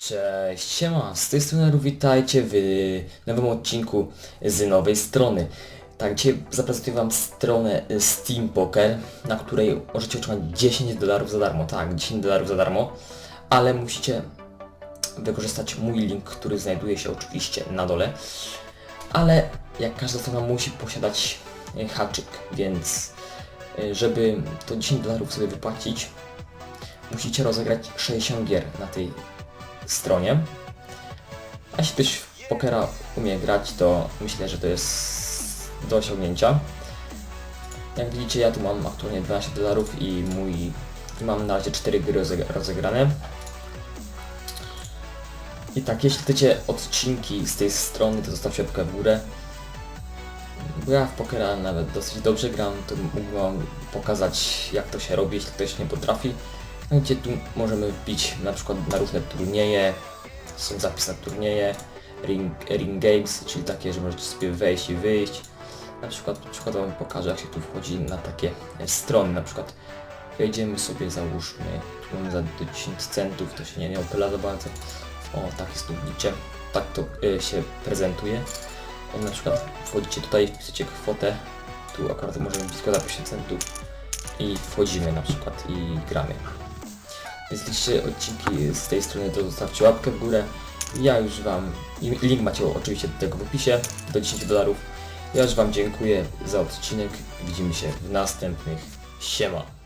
Cześć, siema, z tej strony witajcie w nowym odcinku z nowej strony. Tak, dzisiaj zaprezentuję Wam stronę Steam Poker, na której możecie otrzymać 10 dolarów za darmo, tak, 10 dolarów za darmo, ale musicie wykorzystać mój link, który znajduje się oczywiście na dole, ale jak każda strona musi posiadać e, haczyk, więc e, żeby to 10 dolarów sobie wypłacić, musicie rozegrać 60 gier na tej stronie. A jeśli ktoś w pokera umie grać, to myślę, że to jest do osiągnięcia. Jak widzicie, ja tu mam aktualnie 12 dolarów i mój... i mam na razie 4 gry rozeg- rozegrane. I tak, jeśli chcecie odcinki z tej strony, to zostawcie łapkę w górę. Bo ja w pokera nawet dosyć dobrze gram, to mógłbym wam pokazać jak to się robi, jeśli ktoś nie potrafi. Gdzie tu możemy wbić na przykład na różne turnieje, są zapisy na turnieje, ring, ring games, czyli takie, że możecie sobie wejść i wyjść. Na przykład przykładowo pokażę jak się tu wchodzi na takie e, strony, na przykład wejdziemy sobie, załóżmy, tu mamy za do 10 centów, to się nie, nie opyla za bardzo. O, tak jest tu tak to y, się prezentuje. O, na przykład wchodzicie tutaj, wpiszecie kwotę, tu akurat możemy wbić za 50 centów i wchodzimy na przykład i gramy. Jeśli odcinki z tej strony, to zostawcie łapkę w górę. Ja już Wam, link macie oczywiście do tego w opisie, do 10 dolarów. Ja już Wam dziękuję za odcinek. Widzimy się w następnych. Siema.